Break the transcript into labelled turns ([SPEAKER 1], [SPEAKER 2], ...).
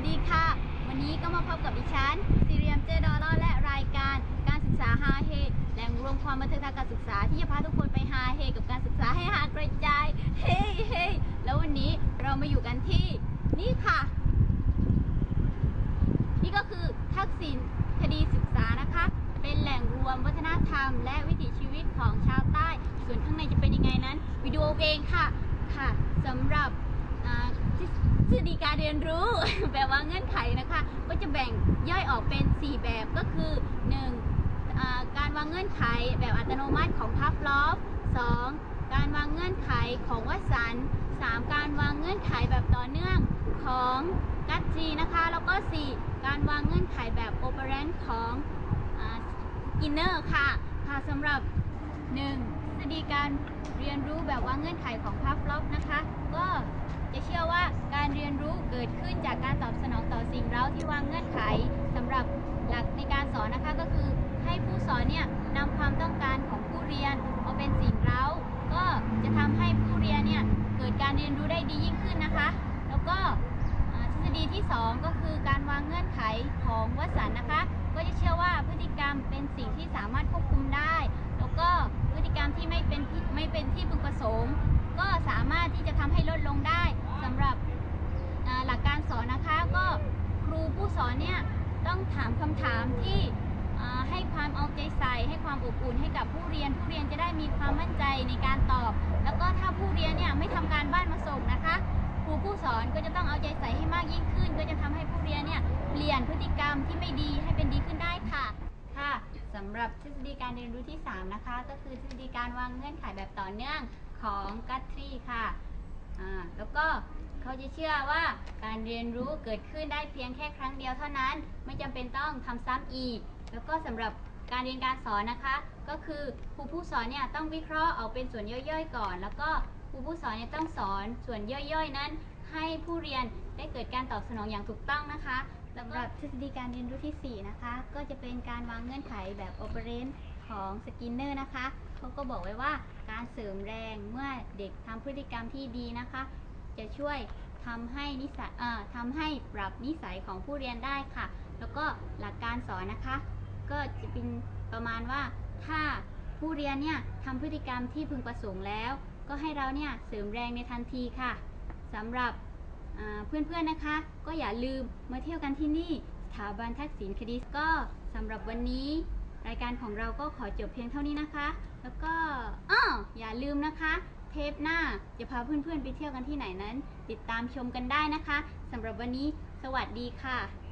[SPEAKER 1] สดีค่ะ วันนี้ก็มาพบกับดิฉันซีเรียมเจดอลล์และรายการการศึกษาฮาเฮแหล่งรวมความบันเทิงทางการศึกษาที่จะพาทุกคนไปฮาเฮกับการศึกษาให้ฮากระจายเฮ้เฮ้แล้ววันนี้เรามาอยู่กันที่นี่ค่ะ นี่ก็คือทักษิณคดีศึกษานะคะ เป็นแหล่งรวมวัฒนธรรม และวิถีชีวิตของชาวใต้ ส่วนข้างในจะเป็นยังไงนั้นวิดีโอเองค่ะค่ะสำหรับทฤษฎีการเรียนรู้แบบ ออกเป็น 4 แบบก็คือ 1. อ่าการวางเงื่อนไขแบบอัตโนมัติของพัฟลอฟ 2. การวางเงื่อนไขของวัสัน 3. การวางเงื่อนไขแบบต่อเนื่องของกัตจีนะคะ แล้วก็ 4. การวางเงื่อนไขแบบโอเปเรนต์ของกินเนอร์ค่ะ ค่ะสำหรับ 1. ทฤษฎีการเรียนรู้แบบว่าเงื่อนไขของพัฟล็อฟนะคะ ก็จะเชื่อว่าการเรียนรู้เกิดขึ้นจากการตอบสนองต่อสิ่งเร้าที่วางเงื่อน ไขสำหรับหลักในการสอนนะคะก็คือให้ผู้สอนเนี่ยนำความต้องการของผู้เรียนมาเป็นสิ่งเร้า ก็จะทำให้ผู้เรียนเนี่ยเกิดการเรียนรู้ได้ดียิ่งขึ้นนะคะ แล้วก็ทฤษฎีที่ 2 ก็คือการวางเงื่อนไขของวสันต์นะคะ ก็จะเชื่อว่าพฤติกรรมเป็นสิ่งที่สามารถควบคุมได้ แล้วก็พฤติกรรมที่ไม่เป็นไม่เป็นที่พึงประสงค์ก็สามารถที่จะทำให้ลดลงได้สำหรับหลักการสอนนะคะก็ครูผู้สอนเนี่ยต้อง ถามคำถามที่ให้ความเอาใจใส่ ให้ความอบอุ่นให้กับผู้เรียน ผู้เรียนจะได้มีความมั่นใจในการตอบ แล้วก็ถ้าผู้เรียนเนี่ยไม่ทำการบ้านมาส่งนะคะ ครูผู้สอนก็จะต้องเอาใจใส่ให้มากยิ่งขึ้น ก็จะทำให้ผู้เรียนเนี่ยเปลี่ยนพฤติกรรมที่ไม่ดีให้เป็นดีขึ้นได้ค่ะ ค่ะสำหรับทฤษฎีการเรียนรู้ที่ 3 นะคะ ก็คือทฤษฎีการวางเงื่อนไขแบบต่อเนื่องของกัตทรีค่ะแล้วก็ เขาจะเชื่อว่าการเรียนรู้เกิดขึ้นได้เพียงแค่ครั้งเดียวเท่านั้น ไม่จำเป็นต้องทำซ้ำอีก แล้วก็สำหรับการเรียนการสอนนะคะ ก็คือครูผู้สอนเนี่ยต้องวิเคราะห์ออกเป็นส่วนย่อยๆ ก่อน แล้วก็ครูผู้สอนเนี่ยต้องสอนส่วนย่อยๆ นั้น ให้ผู้เรียนได้เกิดการตอบสนองอย่างถูกต้องนะคะสำหรับทฤษฎีการเรียนรู้ที่ 4 นะคะ ก็จะเป็นการวางเงื่อนไขแบบโอเปเรนต์ของสกินเนอร์นะคะเขาก็บอกไว้ว่าการเสริมแรงเมื่อเด็กทำพฤติกรรมที่ดีนะคะ จะช่วยทำให้นิสัยเอ่อทำให้ปรับนิสัยของผู้เรียนได้ค่ะ แล้วก็หลักการสอนนะคะ ก็จะเป็นประมาณว่าถ้าผู้เรียนเนี่ยทำพฤติกรรมที่พึงประสงค์แล้ว ก็ให้เราเนี่ยเสริมแรงในทันทีค่ะสำหรับอ่าเพื่อนๆนะคะ ก็อย่าลืมมาเที่ยวกันที่นี่สถาบันทักษิณคดีก็สำหรับวันนี้ รายการของเราก็ขอจบเพียงเท่านี้นะคะ แล้วก็อ้ออย่าลืมนะคะ เทปหน้าจะพาเพื่อนๆไปเที่ยวกันที่ไหนนั้น ติดตามชมกันได้นะคะสำหรับวันนี้ สวัสดีค่ะ